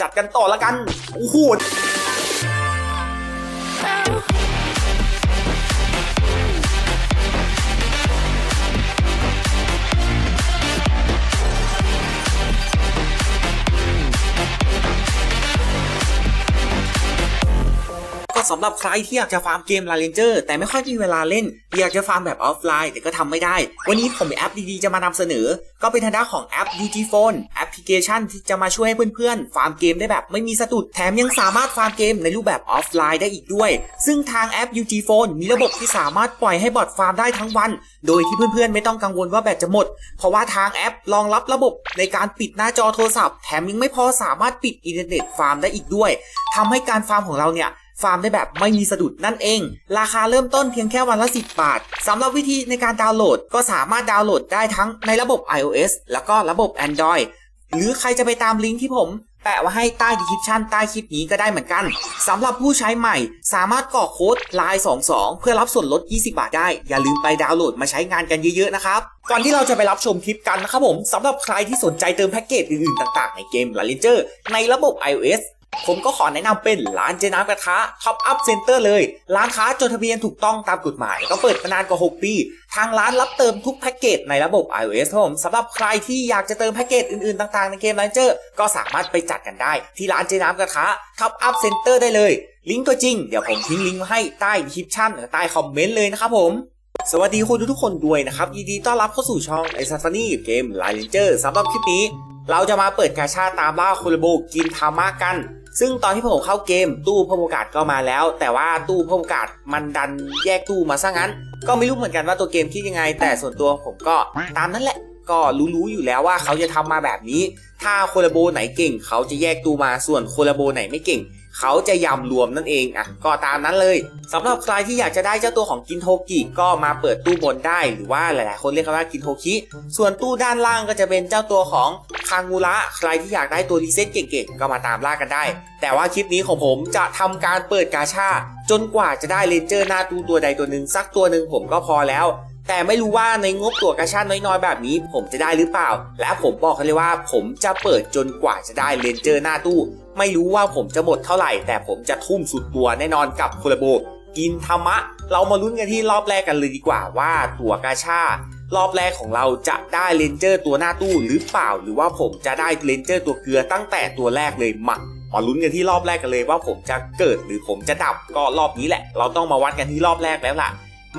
จัดกันต่อละกัน โอ้โหก็สำหรับใครที่อยากจะฟาร์มเกมลาเ n นเจอร์แต่ไม่ค่อยมีเวลาเล่น อยากจะฟาร์มแบบออฟไลน์แต่ก็ทำไม่ได้ วันนี้ผมมีแอปดีๆ จะมานำเสนอ ก็เป็นทางด้านของแอป DG Phone แอป ลิเคชันที่จะมาช่วยให้เพื่อนๆ ฟาร์มเกมได้แบบไม่มีสะดุดแถมยังสามารถฟาร์มเกมในรูปแบบออฟไลน์ได้อีกด้วย ซึ่งทางแอป UG Phone มีระบบที่สามารถปล่อยให้บอทฟาร์มได้ทั้งวัน โดยที่เพื่อนๆ ไม่ต้องกังวลว่าแบตจะหมด เพราะว่าทางแอปรองรับระบบในการปิดหน้าจอโทรศัพท์ แถมยังไม่พอสามารถปิดอินเทอร์เน็ตฟาร์มได้อีกด้วยทำให้การฟาร์มของเราเนี่ยฟาร์มได้แบบไม่มีสะดุดนั่นเอง ราคาเริ่มต้นเพียงแค่วันละ 10 บาท สำหรับวิธีในการดาวน์โหลดก็สามารถดาวน์โหลดได้ทั้งในระบบ iOS แล้วก็ระบบ Android หรือใครจะไปตามลิงก์ที่ผมแปะไว้ให้ใต้ดีคริปชันใต้คลิปนี้ก็ได้เหมือนกันสำหรับผู้ใช้ใหม่สามารถกรอกโค้ด line 22 เพื่อรับส่วนลด 20 บาทได้ อย่าลืมไปดาวน์โหลดมาใช้งานกันเยอะๆนะครับก่อนที่เราจะไปรับชมคลิปกันนะครับผมสำหรับใครที่สนใจเติมแพ็กเกจอื่นๆต่างๆ ในเกม l a เลนเจอร์ในระบบ iOS ผมก็ขอแนะนำเป็นร้านเจน้ำกระทะท็อปอัพเซ็นเตอร์เลย ร้านค้าจดทะเบียนถูกต้องตามกฎหมาย ก็เปิดมานานกว่า 6 ปี ทางร้านรับเติมทุกแพ็กเกจในระบบ iOS ครับผมสำหรับใครที่อยากจะเติมแพ็กเกจอื่นๆ ต่างๆ ในเกม l a นเจอร์ก็สามารถไปจัดกันได้ ที่ร้านเจน้ำกระทะท็อปอัพเซ็นเตอร์ได้เลย ลิงก์ตัวจริงเดี๋ยวผมทิ้งลิงก์ให้ใต้ดีคริปชั่นใต้คอมเมนต์เลยนะครับผมสวัสดีคุณทุกคนด้วยนะครับ ยินดีต้อนรับเข้าสู่ช่องไอซัฟานี่เกมไลเลนเจอร์สำหรับคลิปนี้ เราจะมาเปิดกาชาตามล่าโคโลโบกินทามากัน ซึ่งตอนที่ผมเข้าเกมตู้เพิ่มโอกาสก็มาแล้ว แต่ว่าตู้เพิ่มโอกาสมันดันแยกตู้มาซะงั้น ก็ไม่รู้เหมือนกันว่าตัวเกมคิดยังไง แต่ส่วนตัวผมก็ตามนั้นแหละ ก็รู้ๆอยู่แล้วว่าเขาจะทำมาแบบนี้ ถ้าโคโลโบไหนเก่ง เขาจะแยกตู้มาส่วนโคโลโบไหนไม่เก่ง เขาจะยำรวมนั่นเองอะก็ตามนั้นเลยสำหรับใครที่อยากจะได้เจ้าตัวของกินโทกิก็มาเปิดตู้บนได้หรือว่าหลายๆ คนเรียกกันว่ากินโทคิส่วนตู้ด้านล่างก็จะเป็นเจ้าตัวของคางูระใครที่อยากได้ตัวรีเซ็ตเก่งๆก็มาตามล่ากันได้ แต่ว่าคลิปนี้ของผมจะทำการเปิดกาชาจนกว่าจะได้เลนเจอร์หน้าตู้ตัวใดตัวหนึ่งสักตัวหนึ่งผมก็พอแล้ว แต่ไม่รู้ว่าในงบตัวกาชาน้อยๆ แบบนี้ ผมจะได้หรือเปล่า และผมบอกเขาเลยว่า ผมจะเปิดจนกว่าจะได้เลนเจอร์หน้าตู้ ไม่รู้ว่าผมจะหมดเท่าไหร่ แต่ผมจะทุ่มสุดตัวแน่นอนกับโคลาโบกินธรรมะ เรามาลุ้นกันที่รอบแรกกันเลยดีกว่าว่าตัวกาชา รอบแรกของเราจะได้เลนเจอร์ตัวหน้าตู้หรือเปล่า หรือว่าผมจะได้เลนเจอร์ตัวเกลือตั้งแต่ตัวแรกเลยมามาลุ้นกันที่รอบแรกกันเลยว่าผมจะเกิดหรือผมจะดับก็รอบนี้แหละ เราต้องมาวัดกันที่รอบแรกแล้วล่ะ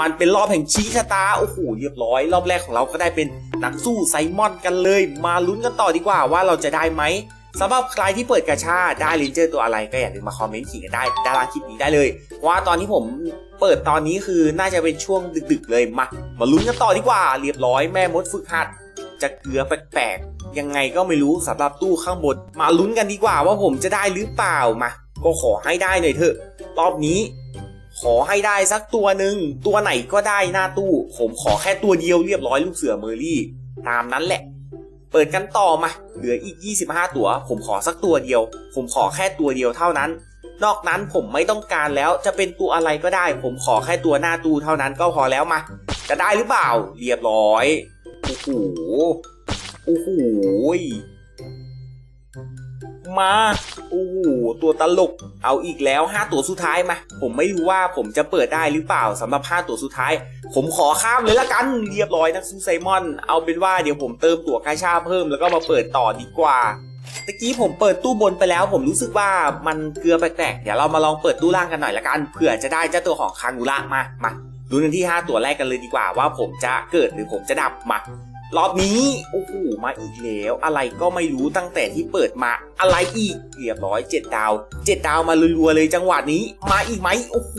มันเป็นรอบแห่งชี้ชะตา โอ้โหเรียบร้อย รอบแรกของเราก็ได้เป็นนักสู้ไซมอนกันเลย มาลุ้นกันต่อดีกว่าว่าเราจะได้ไหมสำหรับใครที่เปิดกาชาได้เลนเจอร์ตัวอะไรก็อย่าลืมมาคอมเมนต์ขีกันได้ด้านล่างคลิปนี้ได้เลย ว่าตอนที่ผมเปิดตอนนี้คือน่าจะเป็นช่วงดึกๆเลยมา มาลุ้นกันต่อดีกว่า เรียบร้อยแม่มดฝึกหัด จะเกลือแปลกๆ ยังไงก็ไม่รู้สำหรับตู้ข้างบน มาลุ้นกันดีกว่าว่าผมจะได้หรือเปล่ามา ก็ขอให้ได้หน่อยเถอะ รอบนี้ ขอให้ได้สักตัวหนึ่งตัวไหนก็ได้หน้าตู้ ผมขอแค่ตัวเดียวเรียบร้อยลูกเสือเมอร์รี่ตามนั้นแหละ เปิดกันต่อมา เหลืออีก 25 ตัว ผมขอสักตัวเดียว ผมขอแค่ตัวเดียวเท่านั้น นอกนั้นผมไม่ต้องการแล้วจะเป็นตัวอะไรก็ได้ ผมขอแค่ตัวหน้าตู้เท่านั้นก็พอแล้วมา จะได้หรือเปล่า เรียบร้อยโอ้โหโอ้โห มาโอ้โหตัวตลก เอาอีกแล้ว 5 ตัวสุดท้ายมา ผมไม่รู้ว่าผมจะเปิดได้หรือเปล่าสำหรับ 5 ตัวสุดท้าย ผมขอข้ามเลยละกันเรียบร้อยนักสู้ไซมอน เอาเป็นว่าเดี๋ยวผมเติมตัวกาชาเพิ่มแล้วก็มาเปิดต่อดีกว่าตะกี้ผมเปิดตู้บนไปแล้ว ผมรู้สึกว่ามันเกลือแปลกๆเดี๋ยวเรามาลองเปิดตู้ล่างกันหน่อยละกันเผื่อจะได้เจ้าตัวของคางูระมามาดูกันที่ 5 ตัวแรกกันเลยดีกว่าว่าผมจะเกิดหรือผมจะดับมา รอบนี้โอ้โหมาอีกแล้ว อะไรก็ไม่รู้ตั้งแต่ที่เปิดมาอะไรอีกเรียบร้อย7ดดาว7ดดาวมารัวๆเลยจังหวะนี้ มาอีกไหมโอ้โห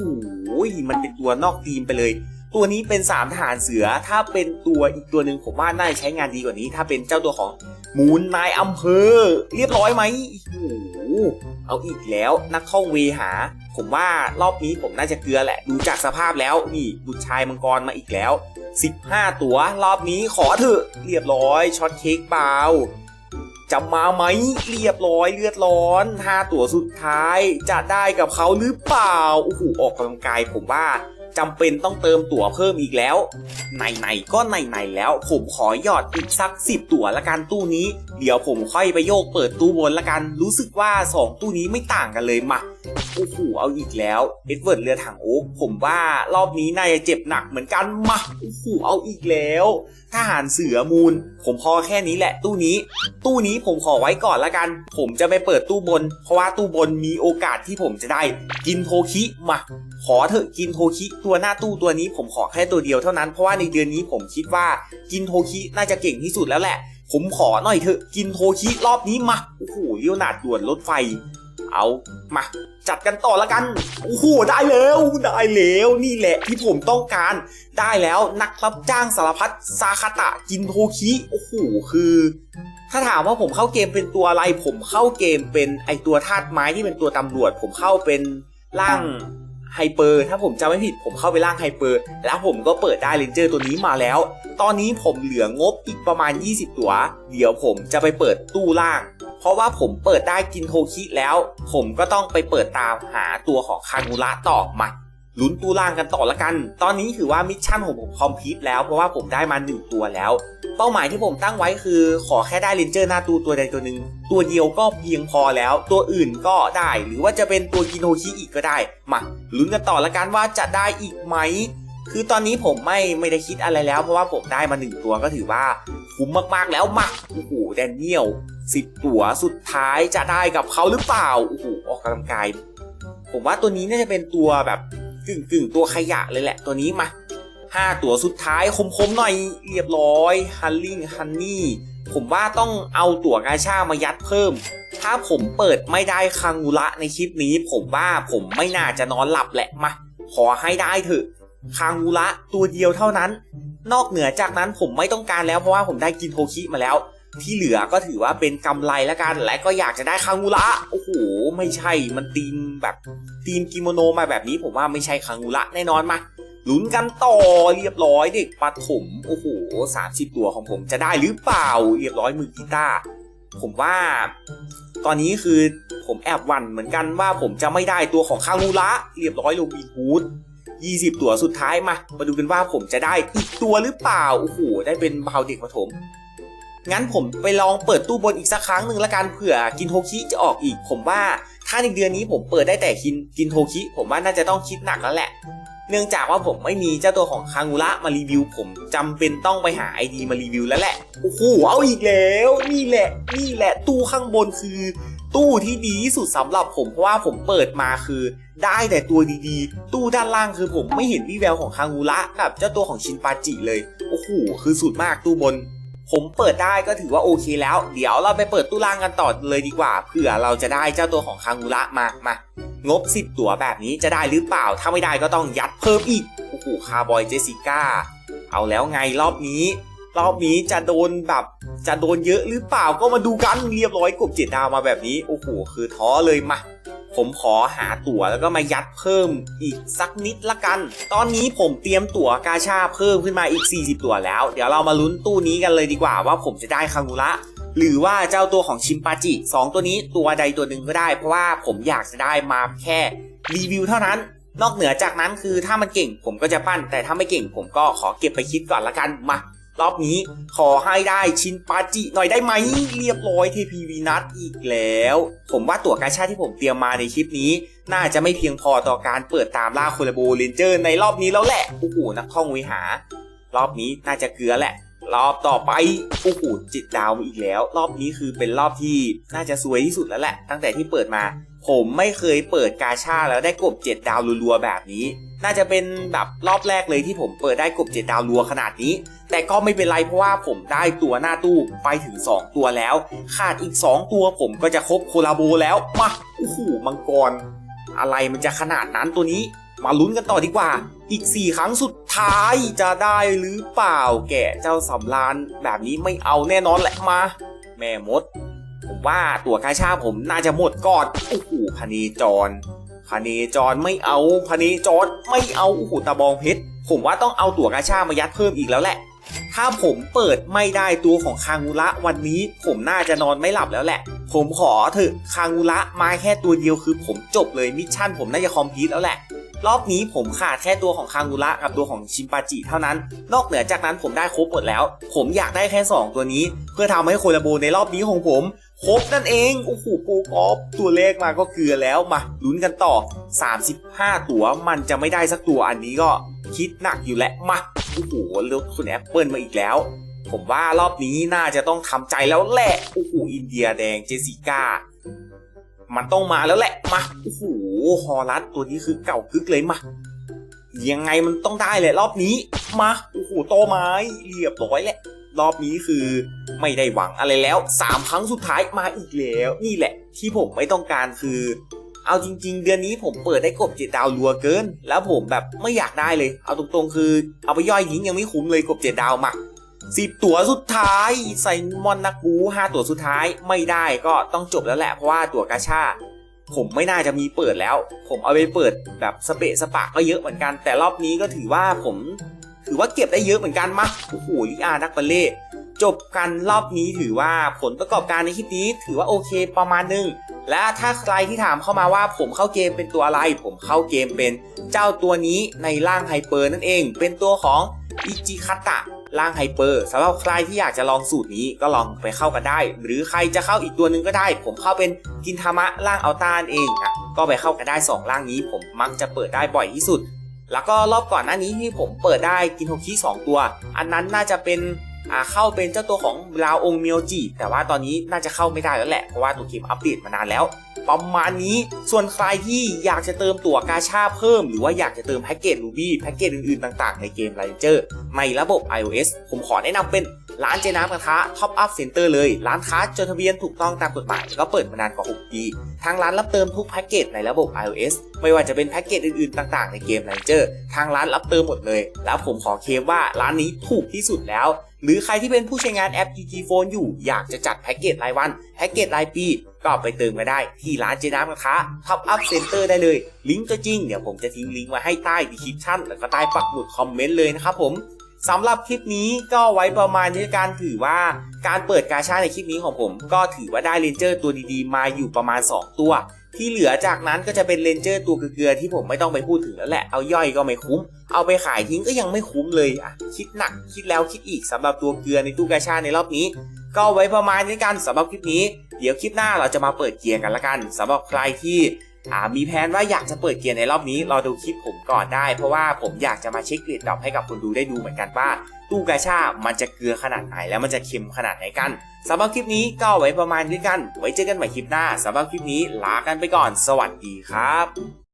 มันเป็นตัวนอกทีมไปเลย ตัวนี้เป็นสามทหารเสือถ้าเป็นตัวอีกตัวหนึ่งผมว่าน่าจะใช้งานดีกว่านี้ ถ้าเป็นเจ้าตัวของมูลนายอำเภอ เรียบร้อยไหมโอ้โหเอาอีกแล้วนักท่องเวหา ผมว่ารอบนี้ผมน่าจะเกลือแหละ ดูจากสภาพแล้วนี่บุตรชายมังกรมาอีกแล้ว 15 ตัว รอบนี้ขอเถอะ เรียบร้อยช็อตเค้กเปล่าจะมาไหมเรียบร้อยเลือดร้อน5ตัวสุดท้ายจะได้กับเขาหรือเปล่าโอ้โหออกกำลังกายผมว่าจำเป็นต้องเติมตั๋วเพิ่มอีกแล้วไหนๆก็ไหนๆแล้ว ผมขอหยอดอีกสักสิบตั๋วละกันตู้นี้ เดี๋ยวผมค่อยไปโยกเปิดตู้บนละกัน รู้สึกว่าสองตู้นี้ไม่ต่างกันเลยมา โอ้โหเอาอีกแล้วเอ็ดเวิร์ดเรือถังโอ๊กผมว่ารอบนี้นายจะเจ็บหนักเหมือนกันมาโอ้โหเอาอีกแล้วทหารเสือมูล ผมพอแค่นี้แหละตู้นี้ ตู้นี้ผมขอไว้ก่อนละกัน ผมจะไปเปิดตู้บน เพราะว่าตู้บนมีโอกาสที่ผมจะได้ กินโทคิมาขอเถอะกินโทคิตัวหน้าตู้ตัวนี้ผมขอแค่ตัวเดียวเท่านั้นเพราะว่าในเดือนนี้ผมคิดว่ากินโทคิน่าจะเก่งที่สุดแล้วแหละ ผมขอหน่อยเถอะกินโทคิรอบนี้มาโอ้โหเลี้ยวหนาดด่วนรถไฟ เอามา จัดกันต่อละกัน โอ้โห ได้แล้ว ได้แล้ว นี่แหละที่ผมต้องการ ได้แล้วนักรับจ้างสารพัดซาคาตะกินโทคิ โอ้โห คือ ถ้าถามว่าผมเข้าเกมเป็นตัวอะไร ผมเข้าเกมเป็นไอตัวธาตุไม้ที่เป็นตัวตำรวจ ผมเข้าเป็นร่างไฮเปอร์ ถ้าผมจำไม่ผิด ผมเข้าไปร่างไฮเปอร์ แล้วผมก็เปิดได้เรนเจอร์ตัวนี้มาแล้ว ตอนนี้ผมเหลืองบอีกประมาณ 20 ตัว เดี๋ยวผมจะไปเปิดตู้ล่าง เพราะว่าผมเปิดได้กินโทคิแล้ว ผมก็ต้องไปเปิดตามหาตัวของคางูระต่อมาลุ้นตู้ล่างกันต่อละกัน ตอนนี้ถือว่ามิชชั่นของผมคอมพลีทแล้วเพราะว่าผมได้มาหนึ่งตัวแล้ว เป้าหมายที่ผมตั้งไว้คือ ขอแค่ได้เรนเจอร์หน้าตู้ตัวใดตัวหนึ่งตัวเดียวก็เพียงพอแล้ว ตัวอื่นก็ได้ หรือว่าจะเป็นตัวกินโทคิอีกก็ได้ มาลุ้นกันต่อละกันว่าจะได้อีกไหม คือตอนนี้ผมไม่ไม่ได้คิดอะไรแล้ว เพราะว่าผมได้มาหนึ่งตัวก็ถือว่าคุ้มมากๆแล้วมาโอ้โหแดนเนียล สิบตัวสุดท้ายจะได้กับเขาหรือเปล่าโอ้โหออกกำลังกาย ผมว่าตัวนี้น่าจะเป็นตัวแบบกึ่งกึ่งตัวขยะเลยแหละตัวนี้มาห้าตัวสุดท้ายคมๆหน่อยเรียบร้อยฮันลิงฮันนี่ผมว่าต้องเอาตั๋วกาชามายัดเพิ่ม ถ้าผมเปิดไม่ได้คังูระในคลิปนี้ ผมว่าผมไม่น่าจะนอนหลับแหละมาขอให้ได้เถอะคางูระตัวเดียวเท่านั้น นอกเหนือจากนั้นผมไม่ต้องการแล้วเพราะว่าผมได้กินโทคิมาแล้ว ที่เหลือก็ถือว่าเป็นกำไรแล้วกัน และก็อยากจะได้คางูระโอ้โห ไม่ใช่มันตีมแบบตีมกิโมโนมาแบบนี้ผมว่าไม่ใช่คางูระแน่นอนมาลุ้นกันต่อเรียบร้อยเด็กปฐมโอ้โหสามสิบตัวของผมจะได้หรือเปล่า เรียบร้อยมือกีตาร์ผมว่า ตอนนี้คือผมแอบหวั่นเหมือนกันว่าผมจะไม่ได้ตัวของคางูระเรียบร้อยโรบินฮูด20 ตัวสุดท้ายมา มาดูกันว่าผมจะได้อีกตัวหรือเปล่า โอ้โห ได้เป็นบาวเด็กประถม งั้นผมไปลองเปิดตู้บนอีกสักครั้งหนึ่งละกันเผื่อกินโทคิจะออกอีก ผมว่าถ้าในเดือนนี้ผมเปิดได้แต่กินกินโทคิ ผมว่าน่าจะต้องคิดหนักแล้วแหละ เนื่องจากว่าผมไม่มีเจ้าตัวของคางูระมารีวิว ผมจำเป็นต้องไปหาไอดีมารีวิวแล้วแหละโอ้โหเอาอีกแล้วนี่แหละนี่แหละตู้ข้างบนคือ ตู้ที่ดีที่สุดสำหรับผมเพราะว่าผมเปิดมาคือได้แต่ตัวดีๆ ตู้ด้านล่างคือผมไม่เห็นวี่แววของคางูระกับเจ้าตัวของชินปาจิเลย โอ้โห คือสุดมากตู้บน ผมเปิดได้ก็ถือว่าโอเคแล้ว เดี๋ยวเราไปเปิดตู้ล่างกันต่อเลยดีกว่าเผื่อเราจะได้เจ้าตัวของคางูระมามางบ 10 ตัวแบบนี้จะได้หรือเปล่า ถ้าไม่ได้ก็ต้องยัดเพิ่มอีกโอ้โหคาร์บอยเจสสิก้าเอาแล้วไงรอบนี้ รอบนี้จะโดนแบบ จะโดนเยอะหรือเปล่าก็มาดูกันเรียบร้อยกบเจ็ดดาวมาแบบนี้โอ้โหคือท้อเลยมา ผมขอหาตั๋วแล้วก็มายัดเพิ่มอีกสักนิดละกัน ตอนนี้ผมเตรียมตั๋วกาชาเพิ่มขึ้นมาอีก 40 ตั๋วแล้ว เดี๋ยวเรามาลุ้นตู้นี้กันเลยดีกว่าว่าผมจะได้คางูระหรือว่าเจ้าตัวของชิมปาจิ 2 ตัวนี้ตัวใดตัวหนึ่งก็ได้ เพราะว่าผมอยากจะได้มาแค่รีวิวเท่านั้น นอกเหนือจากนั้นคือถ้ามันเก่งผมก็จะปั้น แต่ถ้าไม่เก่งผมก็ขอเก็บไปคิดก่อนละกันมา รอบนี้ขอให้ได้ชินปาจิหน่อยได้ไหมเรียบร้อยเทพีวีนัทอีกแล้ว ผมว่าตั๋วกาชาที่ผมเตรียมมาในคลิปนี้ น่าจะไม่เพียงพอต่อการเปิดตามล่าโคลาโบเรนเจอร์ในรอบนี้แล้วแหละโอ้โหนักท่องวิหารอบนี้น่าจะเกลือแหละ รอบต่อไปโอ้โหจิตดาวมาอีกแล้ว รอบนี้คือเป็นรอบที่น่าจะสวยที่สุดแล้วแหละ ตั้งแต่ที่เปิดมา ผมไม่เคยเปิดกาชาแล้วได้กบเจ็ดดาวรัวๆแบบนี้ น่าจะเป็นแบบรอบแรกเลยที่ผมเปิดได้กบเจ็ดดาวรัวขนาดนี้ แต่ก็ไม่เป็นไรเพราะว่าผมได้ตัวหน้าตู้ไปถึง 2 ตัวแล้ว ขาดอีก 2 ตัวผมก็จะครบโคลาโบแล้ว มาโอ้โหมังกร อะไรมันจะขนาดนั้นตัวนี้ มาลุ้นกันต่อดีกว่า อีก 4 ครั้งสุดท้ายจะได้หรือเปล่าแกะเจ้าสำรานแบบนี้ไม่เอาแน่นอนแหละมา แม่มด ผมว่าตัวกาชาผมน่าจะหมดก่อนโอ้โหพเนจรพเนจรไม่เอาพเนจรไม่เอาโอ้โหตะบองเพชรผมว่าต้องเอาตัวกาชามายัดเพิ่มอีกแล้วแหละ ถ้าผมเปิดไม่ได้ตัวของคางูระวันนี้ ผมน่าจะนอนไม่หลับแล้วแหละ ผมขอเถอะคางูระมาแค่ตัวเดียวคือผมจบเลยมิชชั่นผมน่าจะคอมพลีทแล้วแหละ รอบนี้ผมขาดแค่ตัวของคางกุระกับตัวของชิมปาจิเท่านั้น นอกเหนือจากนั้นผมได้ครบหมดแล้ว ผมอยากได้แค่ 2 ตัวนี้ เพื่อทำให้โคลาโบในรอบนี้ของผมครบนั่นเองโอ้โหโปรกอฟตัวเลขมาก็เกลือแล้วมาลุ้นกันต่อ 35 ตัวมันจะไม่ได้สักตัวอันนี้ก็คิดหนักอยู่แล้วมาโอ้โหเลือกคุณแอปเปิลมาอีกแล้ว ผมว่ารอบนี้น่าจะต้องทำใจแล้วแหละโอ้โหอินเดียแดงเจสิก้ามันต้องมาแล้วแหละมาโอ้โหฮอลัสตัวนี้คือเก่ากึกเลยมายังไงมันต้องได้แหละรอบนี้มาโอ้โหโตไม้เรียบร้อยแหละรอบนี้คือไม่ได้หวังอะไรแล้วสามครั้งสุดท้ายมาอีกแล้ว นี่แหละ ที่ผมไม่ต้องการคือ เอาจริง ๆ เดือนนี้ผมเปิดได้กบเจ็ดดาวรัวเกิน แล้วผมแบบไม่อยากได้เลย เอาตรงๆ คือ เอาไปย่อยยิงยังไม่คุ้มเลยกบเจ็ดดาวมา สิบตัวสุดท้ายใส่มอนนักบูห้าตัวสุดท้ายไม่ได้ก็ต้องจบแล้วแหละเพราะว่าตัวกาชาผมไม่น่าจะมีเปิดแล้ว ผมเอาไปเปิดแบบสเปะสปะก็เยอะเหมือนกัน แต่รอบนี้ก็ถือว่าผม ถือว่าเก็บได้เยอะเหมือนกันมาโอ้โหลิอานักบัลเล่จบกันรอบนี้ถือว่าผลประกอบการในคลิปนี้ถือว่าโอเคประมาณหนึง และถ้าใครที่ถามเข้ามาว่าผมเข้าเกมเป็นตัวอะไร ผมเข้าเกมเป็นเจ้าตัวนี้ในร่างไฮเปอร์นั่นเอง เป็นตัวของอิจิคัตะ ร่างไฮเปอร์สำหรับใครที่อยากจะลองสูตรนี้ก็ลองไปเข้ากันได้ หรือใครจะเข้าอีกตัวหนึ่งก็ได้ ผมเข้าเป็นกินธรรมะร่างอัลตานเองอะก็ไปเข้ากันได้สองร่างนี้ผมมักจะเปิดได้บ่อยที่สุด แล้วก็รอบก่อนหน้านี้ที่ผมเปิดได้กินโฮคีสองตัว อันนั้นน่าจะเป็น เข้าเป็นเจ้าตัวของราวองเมียวจิแต่ว่าตอนนี้น่าจะเข้าไม่ได้แล้วแหละ เพราะว่าตัวเกมอัปเดตมานานแล้ว ประมาณนี้ส่วนใครที่อยากจะเติมตั๋วกาชาเพิ่ม หรือว่าอยากจะเติมแพ็กเกจรูบี้แพ็กเกจอื่นๆต่างๆ ในเกม r a n g e r ในระบบ iOS ผมขอแนะนำเป็นร้านเจน้ำกระทะ Top Up Center เตอร์เลย ร้านค้าจดทะเบียนถูกต้องตามกฎหมายแล้วก็เปิดมานานกว่า 6 ปี ทางร้านรับเติมทุกแพ็กเกจในระบบ iOS ไม่ว่าจะเป็นแพ็กเกจอื่นๆ ต่างๆ ในเกม r a n g e r ทางร้านรับเติมหมดเลย แล้วผมขอเคลมว่าร้านนี้ถูกที่สุดแล้ว หรือใครที่เป็นผู้ใช้งานแอป GT Phone อยู่อยากจะจัดแพ็กเกจรายวันแพ็กเกจรายปี ก็ไปเติมมาได้ที่ร้านเจน้ำกระทะ Top Up Center ได้เลย ลิงก์ตัวจริง เดี๋ยวผมจะทิ้งลิงก์ไว้ให้ใต้ดีคริปชั่นแล้วก็ใต้ปักหมุดคอมเมนต์เลยนะครับผมสำหรับคลิปนี้ก็ไว้ประมาณนี้การถือว่าการเปิดกาชาในคลิปนี้ของผม ก็ถือว่าได้เรนเจอร์ตัวดีๆ มาอยู่ประมาณ 2 ตัว ที่เหลือจากนั้นก็จะเป็นเรนเจอร์ตัวเกลือที่ผมไม่ต้องไปพูดถึงแล้วแหละ เอาย่อยก็ไม่คุ้ม เอาไปขายทิ้งก็ยังไม่คุ้มเลยอะ คิดหนักคิดแล้วคิดอีกสำหรับตัวเกลือในตู้กาชาในรอบนี้ ก็ไว้ประมาณนี้กันสำหรับคลิปนี้ เดี๋ยวคลิปหน้าเราจะมาเปิดเกียร์กันละกันสำหรับใครที่มีแผนว่าอยากจะเปิดเกียร์ในรอบนี้รอดูคลิปผมก่อนได้ เพราะว่าผมอยากจะมาเช็คเกรดดรอปให้กับคนดูได้ดูเหมือนกันว่า ตู้กาชามันจะเกลือขนาดไหนแล้วมันจะเค็มขนาดไหนกัน สำหรับคลิปนี้ก็ไว้ประมาณนี้กัน ไว้เจอกันใหม่คลิปหน้าสำหรับคลิปนี้ลากันไปก่อน สวัสดีครับ